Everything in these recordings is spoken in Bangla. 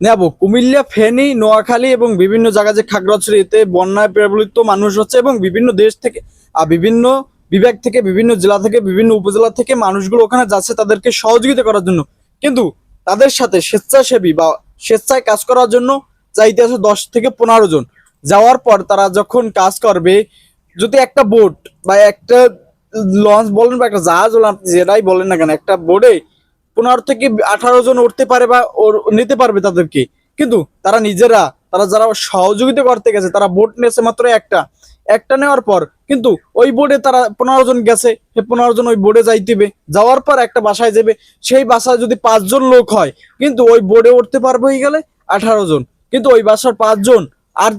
নেব কুমিল্লা, ফেনী, নোয়াখালী এবং বিভিন্ন জায়গায় যে খাগড়াছড়িতে বন্যায় প্রেবলিত মানুষ হচ্ছে এবং বিভিন্ন দেশ থেকে বিভিন্ন বিভাগ থেকে, বিভিন্ন জেলা থেকে, বিভিন্ন উপজেলা থেকে মানুষগুলো ওখানে যাচ্ছে তাদেরকে সহযোগিতা করার জন্য। কিন্তু তাদের সাথে স্বেচ্ছাসেবী বা স্বেচ্ছায় কাজ করার জন্য যাইতে আছে দশ থেকে পনেরো জন। যাওয়ার পর তারা যখন কাজ করবে, যদি একটা বোট বা একটা লঞ্চ বলেন বা একটা জাহাজ বলেন যেটাই বলেন না কেন, একটা বোর্ডে পনেরো থেকে আঠারো জন উঠতে পারে বা ওর- নিতে পারবে তাদেরকে। কিন্তু তারা নিজেরা, তারা যারা সহযোগিতা করতে গেছে, তারা বোট নিয়েছে মাত্র একটা। একটা নেওয়ার পর কিন্তু ওই বোর্ডে তারা পনেরো জন গেছে পনেরো জন ওই বোর্ডে যাইতেবে যাওয়ার পর একটা বাসায় যাবে, সেই বাসায় যদি পাঁচজন লোক হয়, কিন্তু ওই বোর্ডে উঠতে পারবে হয়ে গেলে আঠারো জন। কিন্তু ওই বাসার পাঁচজন আর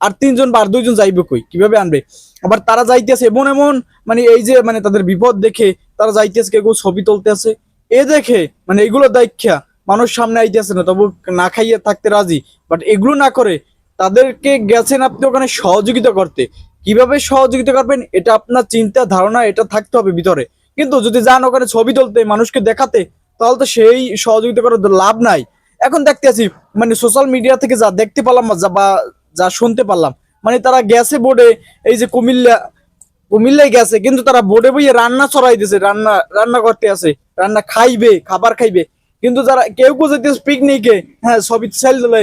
আর তিনজন বা আর দুইজন যাইবে কই? কীভাবে আনবে? আবার তারা যাইতেছে এমন এমন মানে এই যে মানে তাদের বিপদ দেখে তারা যাইতেছে কেউ ছবি তুলতেছে। এ দেখে মানে এগুলো দেখা মানুষ সামনে আইতেছে না, তবু না খাইয়ে থাকতে রাজি। বাট এগুলো না করে তাদেরকে গেছেন আপনি ওখানে সহযোগিতা করতে। কীভাবে সহযোগিতা করবেন, এটা আপনার চিন্তা, ধারণা, এটা থাকতে হবে ভিতরে। কিন্তু যদি যান ওখানে ছবি তুলতে, মানুষকে দেখাতে, তাহলে তো সেই সহযোগিতা করার লাভ নাই। এখন দেখতে আছি মানে সোশ্যাল মিডিয়া থেকে যা দেখতে পারলাম বা যা- শুনতে পারলাম মানে তারা গেছে বোর্ডে এই যে কুমিল্লা কুমিল্লায় গেছে, কিন্তু তারা বোর্ডে বইয়ে রান্না ছড়াই দিছে, রান্না রান্না করতে আছে, রান্না খাইবে, খাবার খাইবে। কিন্তু যারা, কেউ কেউ যেতেছে পিকনিকে হ্যাঁ সবই সেল দিলে।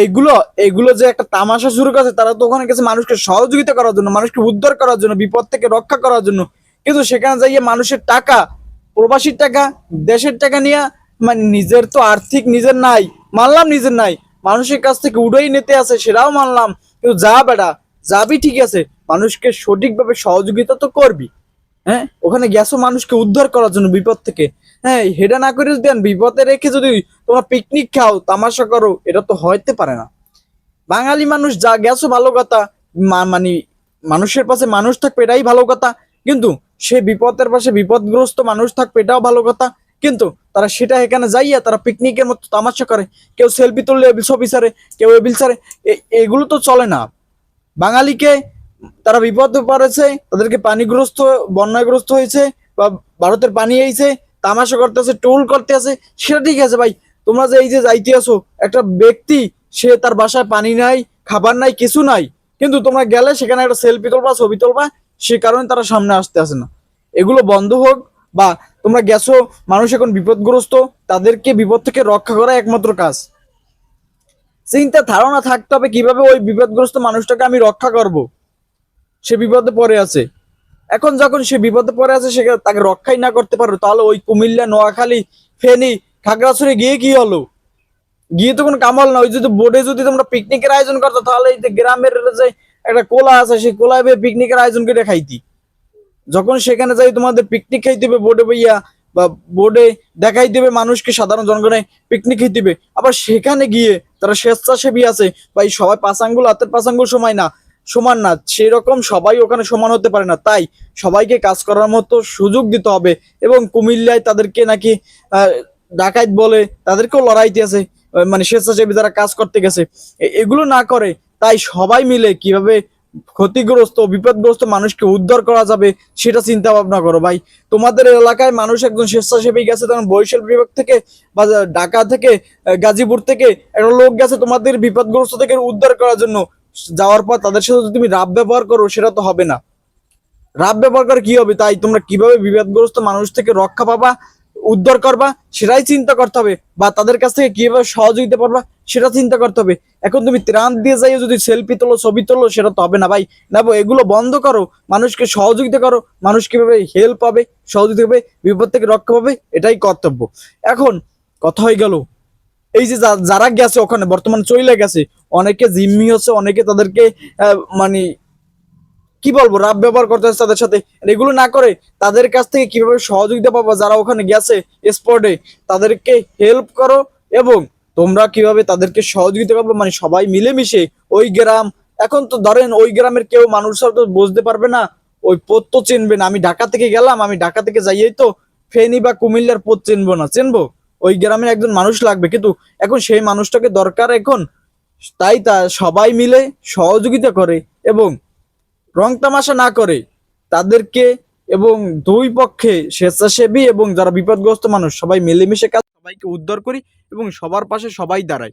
এইগুলো এইগুলো যে একটা তামাশা শুরু করেছে, তারা তো ওখানে গেছে মানুষকে সহযোগিতা করার জন্য, মানুষকে উদ্ধার করার জন্য, বিপদ থেকে রক্ষা করার জন্য। কিন্তু সেখানে যাইয়ে মানুষের টাকা, প্রবাসীর টাকা, দেশের টাকা নিয়ে মানে নিজের তো আর্থিক নিজের নাই, মানলাম নিজের নাই। মানুষের কাছ থেকে উড়েই নিতে আছে, সেটাও মানলাম। কিন্তু যা বেটা যাবি ঠিক আছে, মানুষকে সঠিকভাবে সহযোগিতা তো করবি। হ্যাঁ ওখানে গেছো মানুষকে উদ্ধার করার জন্য বিপদ থেকে। হ্যাঁ হেডা না করে যদি বিপদে রেখে যদি তোমরা পিকনিক খাও, তামাশা করো, এটা তো হইতে পারে না। বাঙালি মানুষ যা গেছো ভালো কথা মানে মানুষের পাশে মানুষ থাকবে এটাই ভালো কথা। কিন্তু সে বিপদের পাশে বিপদগ্রস্ত মানুষ থাকবে এটাও ভালো কথা। কিন্তু তারা সেটা এখানে যাইয়া তারা পিকনিকের মতো তামাশা করে। কেউ সেলফি তুললে ছবি সারে কেউ এবিল সারে এ- এগুলো তো চলে না। বাঙালিকে তারা বিপদে পড়েছে, তাদেরকে পানিগ্রস্ত, বন্যাগ্রস্ত হয়েছে বা ভারতের পানি এইছে তামাশা করতে আছে টোল করতে আছে সেটা ঠিক আছে ভাই। তোমরা যে এই যে যাইতে আসো একটা ব্যক্তি, সে তার বাসায় পানি নাই, খাবার নাই, কিছু নাই, কিন্তু তোমরা গেলে সেখানে একটা সেলফি তুলবা, ছবি তুলবা, সে কারণে তারা সামনে আসতে আসে না। এগুলো বন্ধ হোক বা তোমরা গেছো, মানুষ এখন বিপদগ্রস্ত, তাদেরকে বিপদ থেকে রক্ষা করা একমাত্র কাজ। চিন্তা, ধারণা থাকতে হবে কীভাবে ওই বিপদগ্রস্ত মানুষটাকে আমি রক্ষা করব। সে বিপদে পড়ে আছে। এখন যখন সে বিপদে পড়ে আছে, সে তাকে রক্ষাই না করতে পারো তাহলে ওই কুমিল্লা, নোয়াখালী, ফেনী, খাগড়াছড়ি গিয়ে কি হলো? গিয়ে তো কোনো কামাল না। ওই যদি বোর্ডে যদি তোমরা পিকনিকের আয়োজন করতো, তাহলে এই যে গ্রামের যে একটা কোলা আছে, সেই কোলায় পিকনিকের আয়োজন করে খাইতি। যখন সেখানে যাই তোমাদের পিকনিক খাইতে হবে বোর্ডে বইয়া, বা বোর্ডে দেখাই দেবে মানুষকে, সাধারণ জনগণে পিকনিক হবে। আবার সেখানে গিয়ে তারা স্বেচ্ছাসেবী আছে। ভাই, সবাই পাঁচ আঙ্গুল, হাতের পাঁচ আঙ্গুল সময় না, সমান না। সেই রকম সবাই ওখানে সমান হতে পারে না। তাই সবাইকে কাজ করার মতো সুযোগ দিতে হবে এবং কুমিল্লায় তাদেরকে নাকি ডাকাইত বলে তাদেরকেও লড়াইতে আছে মানে স্বেচ্ছাসেবী তারা কাজ করতে গেছে। এগুলো না করে, তাই সবাই মিলে কীভাবে ক্ষতিগ্রস্ত, বিপদগ্রস্ত মানুষকে উদ্ধার করা যাবে, সেটা চিন্তা ভাবনা করো ভাই। তোমাদের এলাকায় মানুষ একজন স্বেচ্ছাসেবী গেছে, তখন বরিশাল বিভাগ থেকে বা ঢাকা থেকে গাজীপুর থেকে একটা লোক গেছে তোমাদের বিপদগ্রস্ত থেকে উদ্ধার করার জন্য। যাওয়ার পর তাদের সাথে তুমি রাব ব্যবহার করো, সেটা তো হবে না। রাব ব্যবহার করে কি হবে? তাই তোমরা কীভাবে বিপদগ্রস্ত মানুষ থেকে রক্ষা পাবা, উদ্ধার করবা, সেটাই চিন্তা করতে হবে। বা তাদের কাছ থেকে কীভাবে সহযোগিতা পারবা সেটা চিন্তা করতে হবে। এখন তুমি ত্রাণ দিয়ে যাই যদি সেলফি তোলো, ছবি তোলো, সেটা তো হবে না ভাই। না এগুলো বন্ধ করো। মানুষকে সহযোগিতা করো। মানুষ কীভাবে হেল্প পাবে, সহযোগিতা পাবে বিপদ থেকে রক্ষা পাবে, এটাই কর্তব্য। এখন কথা হয়ে গেল, এই যা- যারা গেছে ওখানে, বর্তমানে চলে গেছে, অনেকে জিম্মি হচ্ছে, অনেকে তাদেরকে মানে কি বলব রাব ব্যবহার করতে হচ্ছে তাদের সাথে। এগুলো না করে তাদের কাছ থেকে কীভাবে সহযোগিতা পাবো, যারা ওখানে গেছে স্পটে তাদেরকে হেল্প করো এবং তোমরা কীভাবে তাদেরকে সহযোগিতা করবে? মানে সবাই মিলেমিশে ওই গ্রাম, এখন তো ধরেন ওই গ্রামের কেউ মানুষরা তো বুঝতে পারবে না, ওই পথ তো চিনবে না। আমি ঢাকা থেকে গেলাম, আমি ঢাকা থেকে যাইয়েই তো ফেনী বা কুমিল্লার পথ চিনবো না, চিনবো? ওই গ্রামের একজন মানুষ লাগবে। কিন্তু এখন সেই মানুষটাকে দরকার এখন, তাই তা সবাই মিলে সহযোগিতা করে এবং রং তামাশা না করে তাদেরকে এবং দুই পক্ষে স্বেচ্ছাসেবী এবং যারা বিপদগ্রস্ত মানুষ, সবাই মিলেমিশে কাজ সবাইকে উদ্ধার করি এবং সবার পাশে সবাই দাঁড়াই।